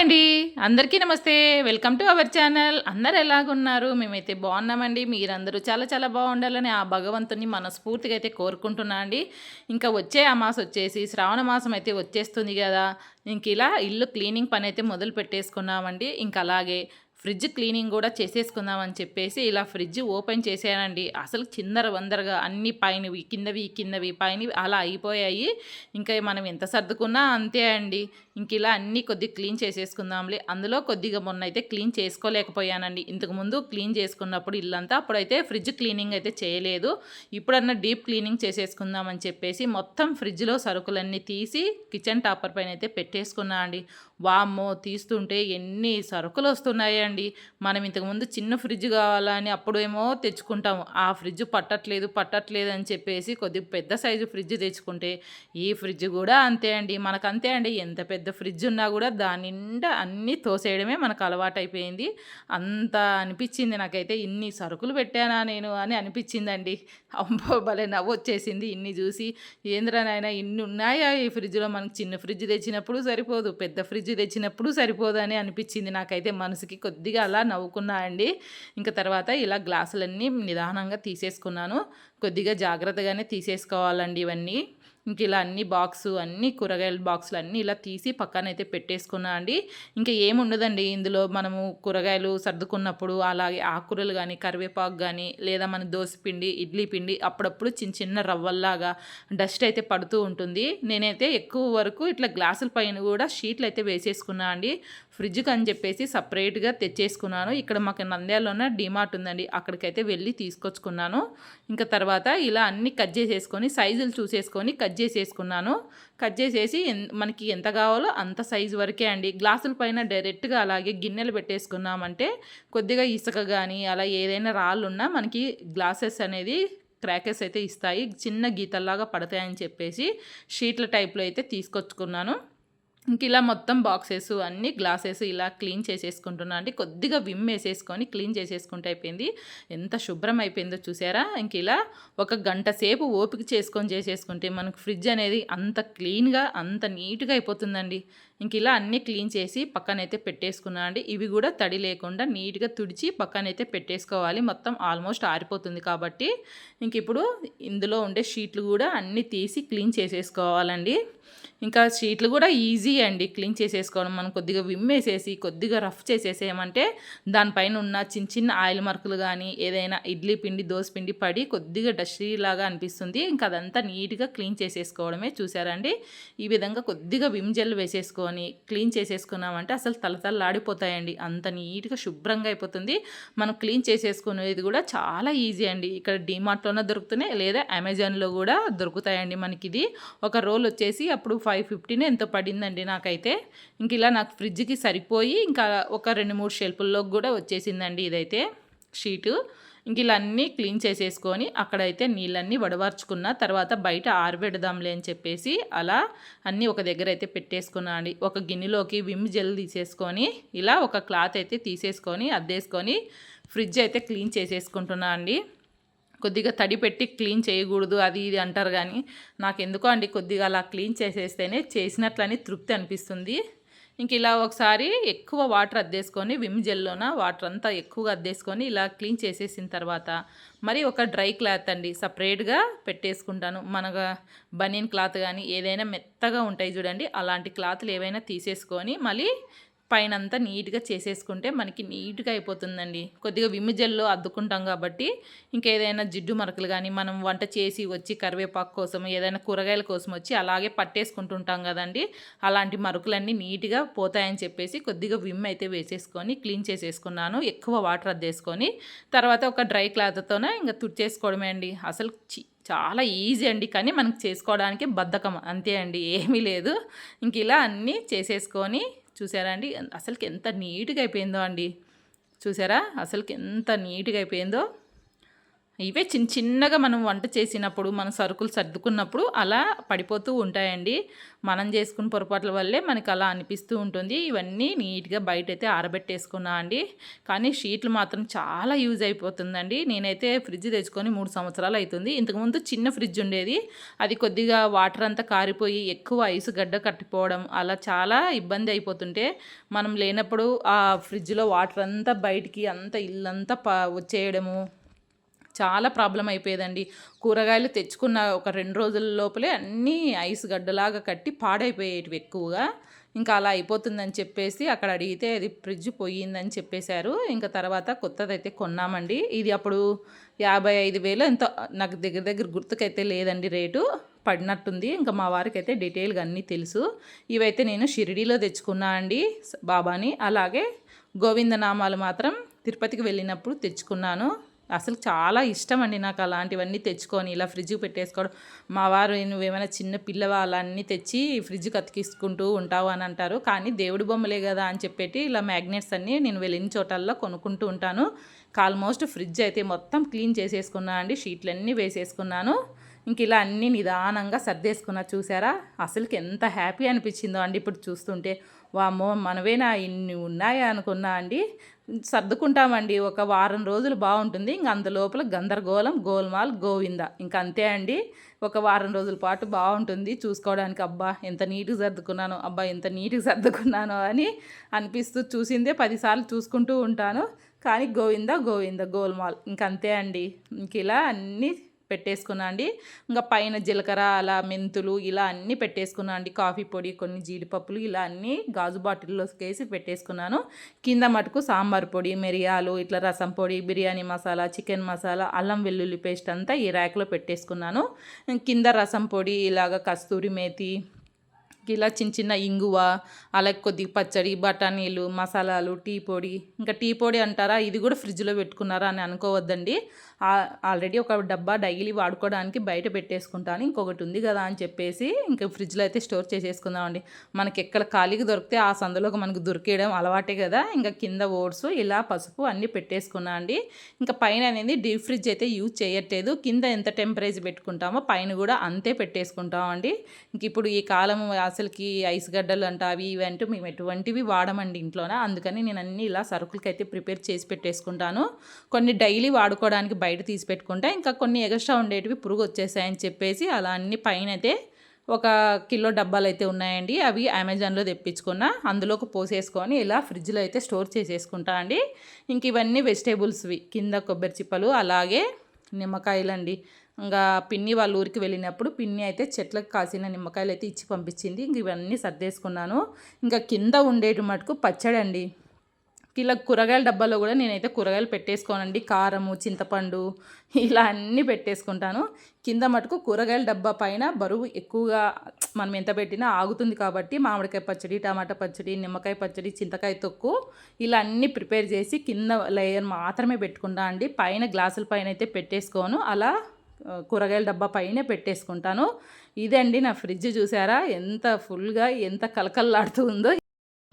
అండి. అందరికీ నమస్తే. Welcome to our channel. అందరు ఎలాగున్నారు? మేమైతే బాగున్నామండి. మీరందరూ చాలా చాలా బాగుండాలని ఆ భగవంతుని మనస్ఫూర్తిగా అయితే కోరుకుంటున్నా అండి. ఇంకా వచ్చే ఆ మాసం వచ్చేసి శ్రావణ మాసం అయితే వచ్చేస్తుంది కదా. ఇంక ఇలా ఇల్లు క్లీనింగ్ పని అయితే మొదలు పెట్టేసుకున్నామండి. ఇంకా అలాగే ఫ్రిడ్జ్ క్లీనింగ్ కూడా చేసేసుకుందామని చెప్పేసి ఇలా ఫ్రిడ్జ్ ఓపెన్ చేశానండి. అసలు చిందర వందరగా అన్ని పైనవి కిందవి కిందవి పైనవి అలా అయిపోయాయి. ఇంకా మనం ఎంత సర్దుకున్నా అంతే అండి. ఇంక ఇలా అన్నీ కొద్దిగా క్లీన్ చేసేసుకుందాంలే. అందులో కొద్దిగా మొన్న అయితే క్లీన్ చేసుకోలేకపోయానండి. ఇంతకుముందు క్లీన్ చేసుకున్నప్పుడు ఇల్లంతా అప్పుడైతే ఫ్రిడ్జ్ క్లీనింగ్ అయితే చేయలేదు. ఇప్పుడన్నా డీప్ క్లీనింగ్ చేసేసుకుందామని చెప్పేసి మొత్తం ఫ్రిడ్జ్లో సరుకులన్నీ తీసి కిచెన్ టాపర్ పైన అయితే పెట్టేసుకున్నా అండి. వామ్మో తీస్తుంటే ఎన్ని సరుకులు వస్తున్నాయండి మనం ఇంతకుముందు చిన్న ఫ్రిడ్జ్ కావాలని అప్పుడేమో తెచ్చుకుంటాము. ఆ ఫ్రిడ్జ్ పట్టట్లేదు పట్టట్లేదు అని చెప్పేసి కొద్దిగా పెద్ద సైజు ఫ్రిడ్జ్ తెచ్చుకుంటే ఈ ఫ్రిడ్జ్ కూడా అంతే అండి. మనకు అంతే అండి. ఎంత పెద్ద ఫ్రిడ్జ్ ఉన్నా కూడా దాని నిండా అన్నీ తోసేయడమే మనకు అలవాటైపోయింది. అంత అనిపించింది నాకైతే. ఇన్ని సరుకులు పెట్టానా నేను అని అనిపించిందండి. అమ్మో భలే నవ్వు వచ్చేసింది ఇన్ని చూసి ఏంద్రా నాయన ఇన్ని ఉన్నాయా ఈ ఫ్రిడ్జ్లో? మనకి చిన్న ఫ్రిడ్జ్ తెచ్చినప్పుడు సరిపోదు. పెద్ద ఫ్రిడ్జ్ తెచ్చినప్పుడు సరిపోదని అని అనిపించింది నాకైతే మనసుకి. కొద్దిగా అలా నవ్వుకున్నా అండి. ఇంకా తర్వాత ఇలా గ్లాసులన్నీ నిదానంగా తీసేసుకున్నాను. కొద్దిగా జాగ్రత్తగానే తీసేసుకోవాలండి ఇవన్నీ. ఇంక ఇలా అన్ని బాక్సు అన్ని కూరగాయల బాక్సులు అన్నీ ఇలా తీసి పక్కనైతే పెట్టేసుకున్నా అండి. ఇంకా ఏముండదండి ఇందులో మనము కూరగాయలు సర్దుకున్నప్పుడు అలాగే ఆకుకూరలు కానీ కరివేపాకు కానీ లేదా మన దోశ పిండి ఇడ్లీ పిండి అప్పుడప్పుడు చిన్న చిన్న రవ్వల్లాగా డస్ట్ అయితే పడుతూ ఉంటుంది. నేనైతే ఎక్కువ వరకు ఇట్లా గ్లాసుల పైన కూడా షీట్లు అయితే వేసేసుకున్నా అండి. ఫ్రిడ్జ్కి అని చెప్పేసి సపరేట్గా తెచ్చేసుకున్నాను. ఇక్కడ మాకు నంద్యాలలోనే డిమార్ట్ ఉందండి. అక్కడికైతే వెళ్ళి తీసుకొచ్చుకున్నాను. ఇంకా తర్వాత ఇలా అన్ని కట్ చేసేసుకొని సైజులు చూసేసుకొని కట్ చేసేసుకున్నాను. కట్ చేసేసి మనకి ఎంత కావాలో అంత సైజు వరకే అండి. గ్లాసుల పైన డైరెక్ట్గా అలాగే గిన్నెలు పెట్టేసుకున్నామంటే కొద్దిగా ఇసుక కానీ అలా ఏదైనా రాళ్ళున్నా మనకి గ్లాసెస్ అనేది క్రాకెస్ అయితే ఇస్తాయి. చిన్న గీతల్లాగా పడతాయని చెప్పేసి షీట్ల టైప్లో అయితే తీసుకొచ్చుకున్నాను. ఇంక ఇలా మొత్తం బాక్సెస్ అన్నీ గ్లాసెస్ ఇలా క్లీన్ చేసేసుకుంటున్నా. అంటే కొద్దిగా విమ్ వేసేసుకొని క్లీన్ చేసేసుకుంటే అయిపోయింది. ఎంత శుభ్రం అయిపోయిందో చూసారా? ఇంక ఇలా ఒక గంట సేపు ఓపిక చేసుకొని చేసేసుకుంటే మనకు ఫ్రిడ్జ్ అనేది అంత క్లీన్గా అంత నీట్గా అయిపోతుందండి. ఇంక ఇలా అన్నీ క్లీన్ చేసి పక్కనైతే పెట్టేసుకున్నా అండి. ఇవి కూడా తడి లేకుండా నీట్గా తుడిచి పక్కనైతే పెట్టేసుకోవాలి. మొత్తం ఆల్మోస్ట్ ఆరిపోతుంది కాబట్టి ఇంక ఇప్పుడు ఇందులో ఉండే షీట్లు కూడా అన్నీ తీసి క్లీన్ చేసేసుకోవాలండి. ఇంకా షీట్లు కూడా ఈజీ అండి క్లీన్ చేసేసుకోవడం. మనం కొద్దిగా విమ్మేసేసి కొద్దిగా రఫ్ చేసేసేయమంటే దానిపైన ఉన్న చిన్న చిన్న ఆయిల్ మార్కులు కానీ ఏదైనా ఇడ్లీ పిండి దోశ పిండి పడి కొద్దిగా డస్టీ లాగా అనిపిస్తుంది. ఇంకా అదంతా నీట్గా క్లీన్ చేసేసుకోవడమే చూసారండి ఈ విధంగా కొద్దిగా విమ్ జెల్ వేసేసుకొని క్లీన్ చేసేసుకున్నామంటే అసలు తలతల్లాడిపోతాయండి. అంత నీట్గా శుభ్రంగా అయిపోతుంది. మనం క్లీన్ చేసేసుకునేది కూడా చాలా ఈజీ అండి. ఇక్కడ డిమార్ట్లోనే దొరుకుతున్నాయి లేదా అమెజాన్లో కూడా దొరుకుతాయండి మనకి ఇది ఒక రోల్ వచ్చేసి అప్పుడు ఫైవ్ ఫిఫ్టీనే ఎంతో పడిందండి నాకైతే. ఇంక ఇలా నాకు ఫ్రిడ్జ్కి సరిపోయి ఇంకా ఒక రెండు మూడు షెల్పుల్లో కూడా వచ్చేసిందండి ఇదైతే షీటు. ఇంక ఇలా అన్నీ క్లీన్ చేసేసుకొని అక్కడైతే నీళ్ళన్నీ వడవార్చుకున్న తర్వాత బయట ఆరబెడదాంలే అని చెప్పేసి అలా అన్నీ ఒక దగ్గర అయితే పెట్టేసుకున్నా అండి ఒక గిన్నెలోకి విమ్ జెల్ తీసేసుకొని ఇలా ఒక క్లాత్ అయితే తీసేసుకొని అద్దేసుకొని ఫ్రిడ్జ్ అయితే క్లీన్ చేసేసుకుంటున్నా అండి కొద్దిగా తడి పెట్టి క్లీన్ చేయకూడదు అది ఇది అంటారు కానీ నాకు ఎందుకో అండి కొద్దిగా అలా క్లీన్ చేసేస్తేనే చేసినట్లని తృప్తి అనిపిస్తుంది. ఇంక ఇలా ఒకసారి ఎక్కువ వాటర్ అద్దేసుకొని విమ్ జెల్లోన వాటర్ అంతా ఎక్కువగా అద్దేసుకొని ఇలా క్లీన్ చేసేసిన తర్వాత మరి ఒక డ్రై క్లాత్ అండి. సపరేట్గా పెట్టేసుకుంటాను. మనగా బనీన్ క్లాత్ కానీ ఏదైనా మెత్తగా ఉంటాయి చూడండి. అలాంటి క్లాత్లు ఏవైనా తీసేసుకొని మళ్ళీ పైన అంతా నీట్గా చేసేసుకుంటే మనకి నీట్గా అయిపోతుందండి. కొద్దిగా విమిజల్లో అద్దుకుంటాం కాబట్టి ఇంకేదైనా జిడ్డు మరకలు కానీ మనం వంట చేసి వచ్చి కరివేపాకు కోసం ఏదైనా కూరగాయల కోసం వచ్చి అలాగే పట్టేసుకుంటుంటాం కదండి. అలాంటి మరుకులన్నీ నీట్గా పోతాయని చెప్పేసి కొద్దిగా విమ్ అయితే వేసేసుకొని క్లీన్ చేసేసుకున్నాను. ఎక్కువ వాటర్ అద్దేసుకొని తర్వాత ఒక డ్రై క్లాత్తోనే ఇంకా తుడిచేసుకోవడమే అండి. అసలు చాలా ఈజీ అండి. కానీ మనకు చేసుకోవడానికి బద్ధకం. అంతే అండి. ఏమీ లేదు. ఇంక ఇలా అన్నీ చేసేసుకొని చూసారా అండి? అసలుకి ఎంత నీట్గా అయిపోయిందో అండి. చూసారా? అసలుకి ఎంత నీట్గా అయిపోయిందో. ఇవే చిన్న చిన్నగా మనం వంట చేసినప్పుడు మన సరుకులు సర్దుకున్నప్పుడు అలా పడిపోతూ ఉంటాయండి. మనం చేసుకున్న పొరపాట్ల వల్లే మనకి అలా అనిపిస్తూ ఉంటుంది. ఇవన్నీ నీట్గా బయట అయితే ఆరబెట్టేసుకున్నా అండి. కానీ షీట్లు మాత్రం చాలా యూజ్ అయిపోతుందండి. నేనైతే ఫ్రిడ్జ్ తెచ్చుకొని మూడు సంవత్సరాలు అవుతుంది ఇంతకుముందు చిన్న ఫ్రిడ్జ్ ఉండేది. అది కొద్దిగా వాటర్ అంతా కారిపోయి ఎక్కువ ఐస్ గడ్డ కట్టిపోవడం అలా చాలా ఇబ్బంది అయిపోతుంటే మనం లేనప్పుడు ఆ ఫ్రిడ్జ్లో వాటర్ అంతా బయటికి అంతా ఇల్లంతా ప వచ్చేయడము చాలా ప్రాబ్లం అయిపోయేదండి. కూరగాయలు తెచ్చుకున్న ఒక రెండు రోజుల లోపలే అన్నీ ఐస్ గడ్డలాగా కట్టి పాడైపోయేటివి ఎక్కువగా. ఇంకా అలా అయిపోతుందని చెప్పేసి అక్కడ అడిగితే అది ఫ్రిడ్జ్ పోయిందని చెప్పేశారు. ఇంకా తర్వాత కొత్తదైతే కొన్నామండి. ఇది అప్పుడు యాభై ఐదు వేలు ఎంతో నాకు దగ్గర దగ్గర గుర్తుకైతే లేదండి రేటు. పడినట్టుంది. ఇంకా మా వారికి అయితే డీటెయిల్గా అన్నీ తెలుసు. ఇవైతే నేను షిరిడీలో తెచ్చుకున్నా అండి బాబాని. అలాగే గోవిందనామాలు మాత్రం తిరుపతికి వెళ్ళినప్పుడు తెచ్చుకున్నాను. అసలు చాలా ఇష్టం అండి నాకు అలాంటివన్నీ తెచ్చుకొని ఇలా ఫ్రిడ్జ్కి పెట్టేసుకోవడం. మా వారు నువ్వేమైనా చిన్న పిల్లవాళ్ళన్నీ తెచ్చి ఫ్రిడ్జ్కి అతికిసుకుంటూ ఉంటావు అని అంటారు. కానీ దేవుడి బొమ్మలే కదా అని చెప్పేటి ఇలా మ్యాగ్నెట్స్ అన్నీ నేను వెళ్ళిన చోటల్లో కొనుక్కుంటూ ఉంటాను. ఆల్మోస్ట్ ఫ్రిడ్జ్ అయితే మొత్తం క్లీన్ చేసేసుకున్నా అండి షీట్లన్నీ వేసేసుకున్నాను. ఇంక ఇలా అన్నీ నిదానంగా సర్దేసుకున్నా చూసారా? అసలుకి ఎంత హ్యాపీ అనిపించిందో అండి ఇప్పుడు చూస్తుంటే. వామ్మో మనవేనా ఇన్ని ఉన్నాయా అనుకున్నా అండి. సర్దుకుంటామండి. ఒక వారం రోజులు బాగుంటుంది. ఇంక అందులోపల గందరగోళం గోల్మాల్ గోవింద. ఇంక అంతే అండి. ఒక వారం రోజుల పాటు బాగుంటుంది. చూసుకోవడానికి అబ్బా ఎంత నీట్గా సర్దుకున్నాను అబ్బా ఎంత నీట్గా సర్దుకున్నాను అని అనిపిస్తూ చూసిందే. పదిసార్లు చూసుకుంటూ ఉంటాను. కానీ గోవింద గోవింద గోల్మాల్. ఇంకంతే అండి. ఇంక ఇలా అన్నీ పెట్టేసుకున్నా అండి. ఇంకా పైన జీలకర్ర అలా మెంతులు ఇలా అన్నీ పెట్టేసుకున్నా అండి. కాఫీ పొడి కొన్ని జీడిపప్పులు ఇలా అన్నీ గాజు బాటిల్లో వేసి పెట్టేసుకున్నాను. కింద మటుకు సాంబార్ పొడి మిరియాలు ఇట్లా రసం పొడి బిర్యానీ మసాలా చికెన్ మసాలా అల్లం వెల్లుల్లి పేస్ట్ అంతా ఈ ర్యాక్లో పెట్టేసుకున్నాను. కింద రసం పొడి ఇలాగ కస్తూరి మేతి ఇలా చిన్న చిన్న ఇంగువ అలాగే కొద్దిగా పచ్చడి బఠానీలు మసాలాలు టీ పొడి. ఇంకా టీ పొడి అంటారా? ఇది కూడా ఫ్రిడ్జ్లో పెట్టుకున్నారా అని అనుకోవద్దండి. ఆల్రెడీ ఒక డబ్బా డైలీ వాడుకోవడానికి బయట పెట్టేసుకుంటాను ఇంకొకటి ఉంది కదా అని చెప్పేసి ఇంకా ఫ్రిడ్జ్లో అయితే స్టోర్ చేసేసుకుందామండి. మనకి ఎక్కడ ఖాళీగా దొరికితే ఆ సందులోకి మనకు దొరికేయడం అలవాటే కదా. ఇంకా కింద ఓట్స్ ఇలా పసుపు అన్నీ పెట్టేసుకున్నా అండి. ఇంకా పైన అనేది డీప్ ఫ్రిడ్జ్ అయితే యూజ్ చేయట్లేదు. కింద ఎంత టెంపరేచర్ పెట్టుకుంటామో పైన కూడా అంతే పెట్టేసుకుంటామండి. ఇంక ఇప్పుడు ఈ కాలం అసలుకి ఐస్ గడ్డలు అంట అవి ఇవి అంటూ మేము ఎటువంటివి వాడమండి ఇంట్లోనే. అందుకని నేను అన్నీ ఇలా సరుకులకి అయితే ప్రిపేర్ చేసి పెట్టేసుకుంటాను. కొన్ని డైలీ వాడుకోవడానికి బయట బయట తీసి పెట్టుకుంటే. ఇంకా కొన్ని ఎక్స్ట్రా ఉండేటివి పురుగు వచ్చేసాయని చెప్పేసి అలా అన్ని పైన అయితే ఒక కిలో డబ్బాలు అయితే ఉన్నాయండి. అవి అమెజాన్లో తెప్పించుకున్న. అందులోకి పోసేసుకొని ఇలా ఫ్రిడ్జ్లో అయితే స్టోర్ చేసేసుకుంటా అండి. ఇంక ఇవన్నీ వెజిటేబుల్స్వి. కింద కొబ్బరి చిప్పలు అలాగే నిమ్మకాయలు అండి ఇంకా పిన్ని వాళ్ళ ఊరికి వెళ్ళినప్పుడు పిన్ని అయితే చెట్లకు కాసిన నిమ్మకాయలు అయితే ఇచ్చి పంపించింది. ఇంక ఇవన్నీ సర్దేసుకున్నాను. ఇంకా కింద ఉండేటి మటుకు పచ్చడి అండి ఇలా కూరగాయల డబ్బాలో కూడా నేనైతే కూరగాయలు పెట్టేసుకోనండి. కారము చింతపండు ఇలా అన్నీ పెట్టేసుకుంటాను. కింద మటుకు కూరగాయల డబ్బా పైన బరువు ఎక్కువగా మనం ఎంత పెట్టినా ఆగుతుంది కాబట్టి మామిడికాయ పచ్చడి టమాటా పచ్చడి నిమ్మకాయ పచ్చడి చింతకాయ తొక్కు ఇలా అన్నీ ప్రిపేర్ చేసి కింద లేయర్ మాత్రమే పెట్టుకుంటా అండి. పైన గ్లాసుల పైన అయితే పెట్టేసుకోను. అలా కూరగాయల డబ్బా పైనే పెట్టేసుకుంటాను. ఇదండి నా ఫ్రిడ్జ్ చూసారా? ఎంత ఫుల్గా ఎంత కలకల్లాడుతూ ఉందో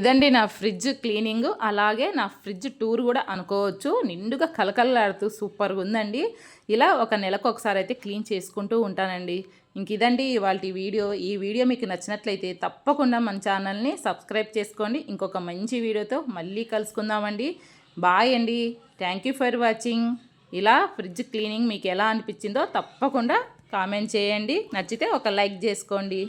ఇదండి నా ఫ్రిడ్జ్ క్లీనింగ్. అలాగే నా ఫ్రిడ్జ్ టూర్ కూడా అనుకోవచ్చు. నిండుగా కలకలలాడుతూ సూపర్గా ఉందండి. ఇలా ఒక నెలకు ఒకసారి అయితే క్లీన్ చేసుకుంటూ ఉంటానండి. ఇంక ఇదండి ఇవాళ వీడియో. ఈ వీడియో మీకు నచ్చినట్లయితే తప్పకుండా మన ఛానల్ని సబ్స్క్రైబ్ చేసుకోండి. ఇంకొక మంచి వీడియోతో మళ్ళీ కలుసుకుందామండి. బాయ్ అండి. థ్యాంక్ యూ ఫర్ వాచింగ్ ఇలా ఫ్రిడ్జ్ క్లీనింగ్ మీకు ఎలా అనిపించిందో తప్పకుండా కామెంట్ చేయండి. నచ్చితే ఒక లైక్ చేసుకోండి.